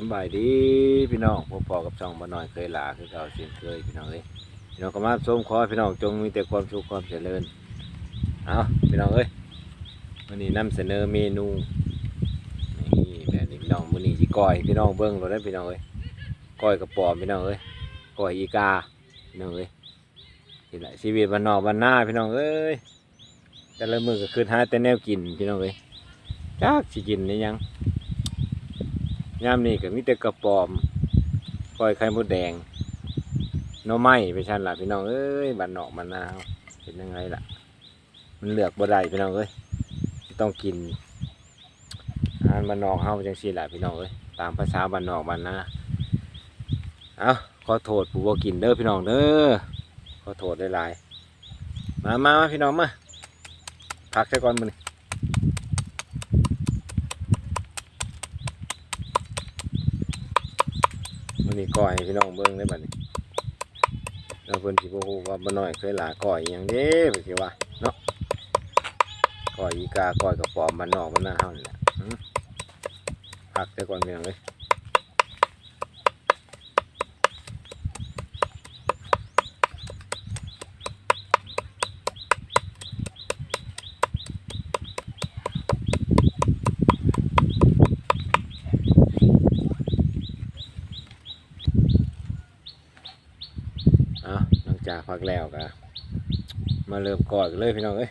สบายดีพี่น้องพ่อพอกับช่องบ้านน้อยเคยหลาคือเก่าเสียงเคยพี่น้องเอ้ยพี่น้องก็มาชมขอพี่น้องจงมีแต่ความสุขความเจริญเอาพี่น้องเอ้ยวันนี้นำเสนอเมนูนี่แบบนี้พี่น้องมื้อนี้สิก้อยพี่น้องเบิ่งเราได้พี่น้องเอ้ยก้อยกระป๋อมพี่น้องเอ้ยก้อยอีกาพี่น้องเอ้ยนี่แหละชีวิตบ้านนอกบ้านหน้าพี่น้องเอ้ยแต่ละมือก็คือหาแต่แนวกินพี่น้องเอ้ยจักสิกินนี่ยัง ยามนี้ก็มีแต่กระปอมก้อยไข่มดแดงหน่อไม้ไปชันล่ะพี่น้องเอ้ยบันนอกบันนาเฮาเป็นยังไงล่ะ มันเลือกบ่ได้พี่น้องเอ้ยต้องกินอาหารบันนอกเฮาจังซี่ล่ะพี่น้องเอ้ยตามภาษาบันนอกบันนาเอาขอโทษผู้บ่กินเด้อพี่น้องเด้อขอโทษหลายๆมามามาพี่น้องมาพักซะก่อนมื้อนี้ นี่ก่อยพี่น้องเบิ้งได้บัดนี้แล้วเพิ่นสิบ่ฮู้ว่าบ่น้อยเคยหลาก่อยอย่างเด้เพิ่นสิว่าเนาะก่อยอีกาก่อยกระป๋อมมันนอกมันน่าเฮานี่แหละพักแต่ก่อนพี่น้องเอ้ย จากพักแล้วก็มาเริ่มก่อนเลยพี่น้องเอ้ย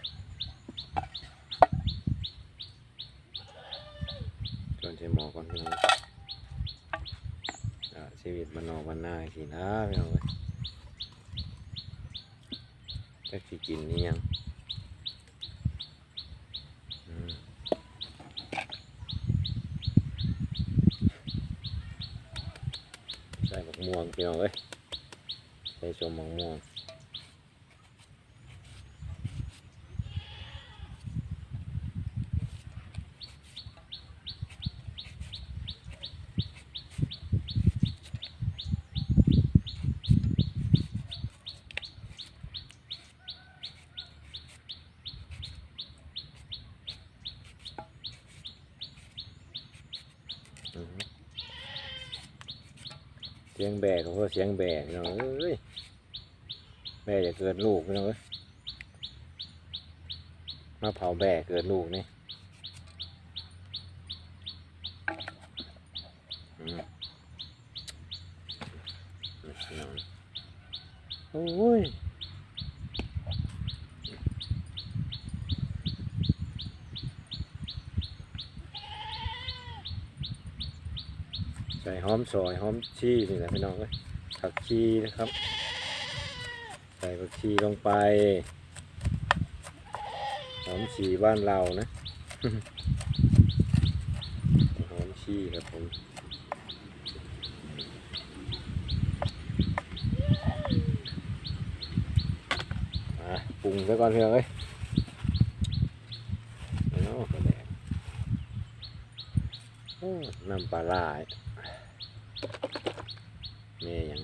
จนใช้หมอก่อนพี่น้องอ่าชีวิตมันนอกมันนาสินะพี่น้องเอ้ยจักสิกินนี่ยังใส่บักม่วงพี่น้องเอ้ย ใส่ชมมะม่วงอือฮึ เสียงแบกของเขาเสียงแบกเนาะเอ้ยแม่จะเกิดลูกเน้องเอ้ยมาเผาแบกเกิดลูกนี่อืมพี่น้องโอ้ยใส่ หอมซอยหอมชีนี่แหละพี่น้องเอ้ยผักชีนะครับ ใส่ผักชีลงไป หอมชีบ้านเรานะ หอมชีครับผมปรุงซะก่อนเถอะเอ้ยเอากระแดกโอ้น้ำปลาร้า แม่ยัง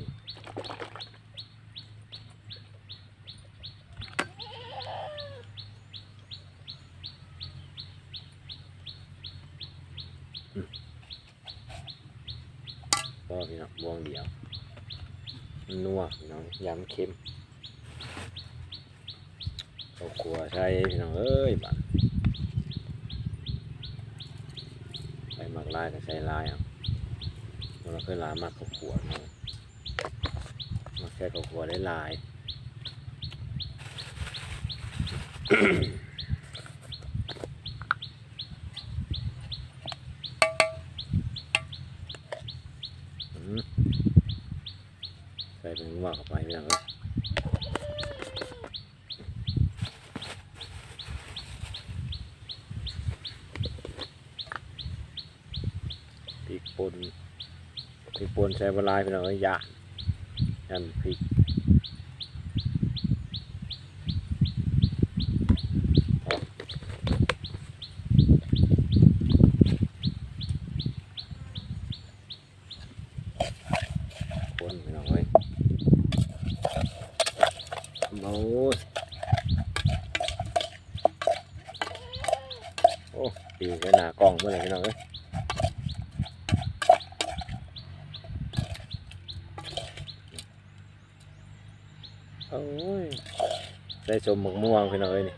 ก็พี่น้องบวงเดียว นัวพี่น้องยำเค็มข้าวคั่วใช่พี่น้องเอ้ยบ้านใส่หมักลายก็ใส่ลายอะ เราเคยลายมากตัวเนาะมาแค่ข้าวคั่วได้ลายใส่เป็นหัวเข้าไปพี่น้เอ้ยพริกป่น พริปนใส่บลายพี่น้องเอ้ยยายันพริกออกป่นพี่น้อยโอ้ยโอ้ปีกไว้หน้ากล้องเมื่อไหร่พี่น้องเอ้ย โอ้ยได้ชมหมกม่วงพี่น้องเอ้ยนี่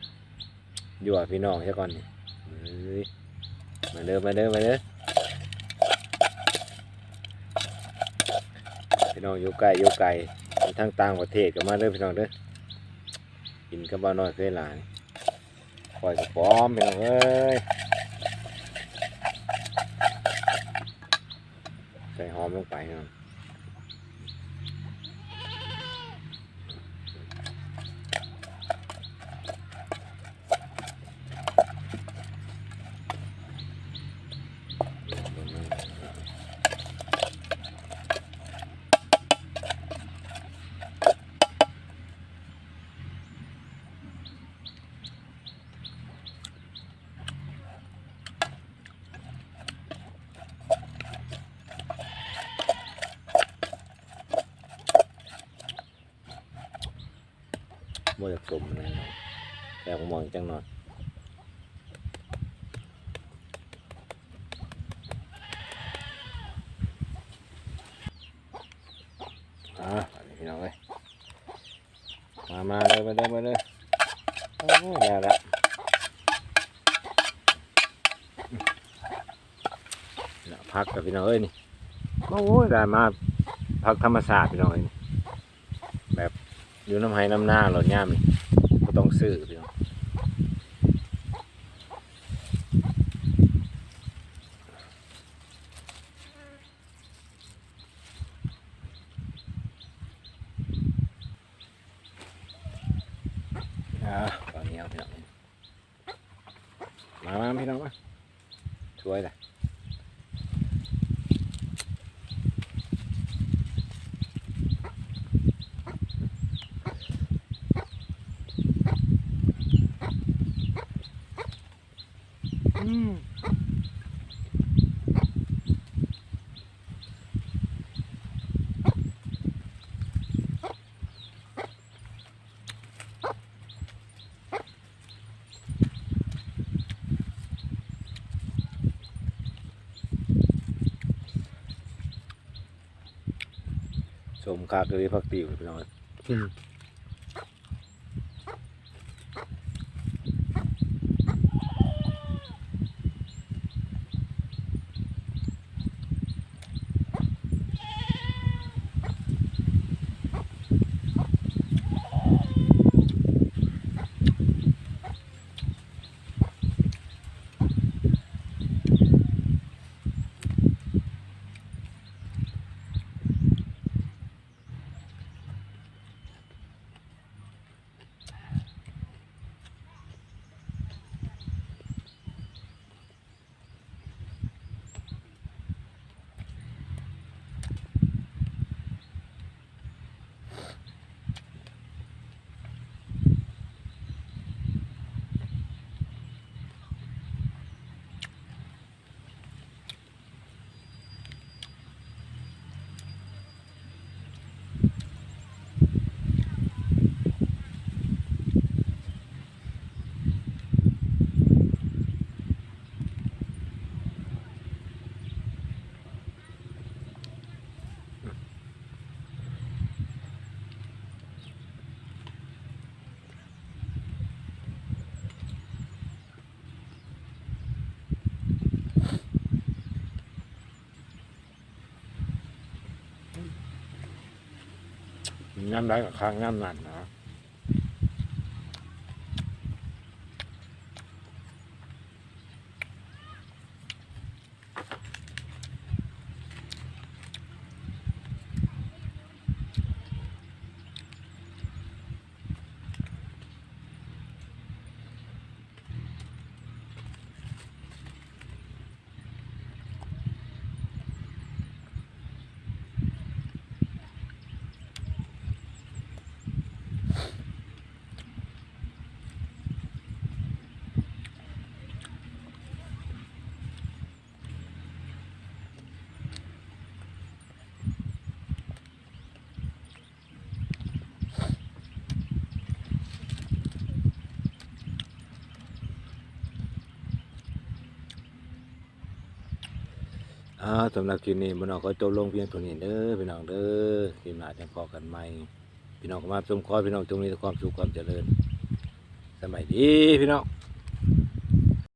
ยู่กับพี่น้องใช่ก่อนนี่เอ้ยมาเด้อมาเด้อมาเด้อพี่น้องอยู่ไกลอยู่ไกลอยู่ทางต่างประเทศก็มาเด้อพี่น้องเด้อกินกับบ้านน้อยเคยหลานปล่อยกระป๋อมพี่น้องเอ้ยใส่หอมลงไปพี่น้อง บ่อยากสมนะแต่ผมมองจังหน่อยอ่าอันนี้พี่น้องเอ้ยมามาเลยมาเลยมาเลยโอ้ยแล้วละน่ะพักกับพี่น้องเอ้ยนี่โอ้ยได้มาพักธรรมศาสตร์พี่น้องเอ้ยนี่แบบ อยู่น้ำไห้น้ำหน้าหลอดย่ามนี่ก็ต้องซื้อพี่น้องอ่าตอนนี้เอาพี่น้องมามาพี่น้องมาช่วยเลยอืมส มคากเลยพักติวพี่น้อง อืมน้ำได้กับข้างน้ำนั่นนะ อ่าสำหรับคลิปนี้พี่นเอาก็จบลงเพียงเท่านี้เด้อพี่น้องเด้อคลิปหน้าจะพอกันใหม่พี่น้องก็มาชมขอยพี่น้องจงมีแต่ความสุขความเจริญสมัยดีพี่น้อง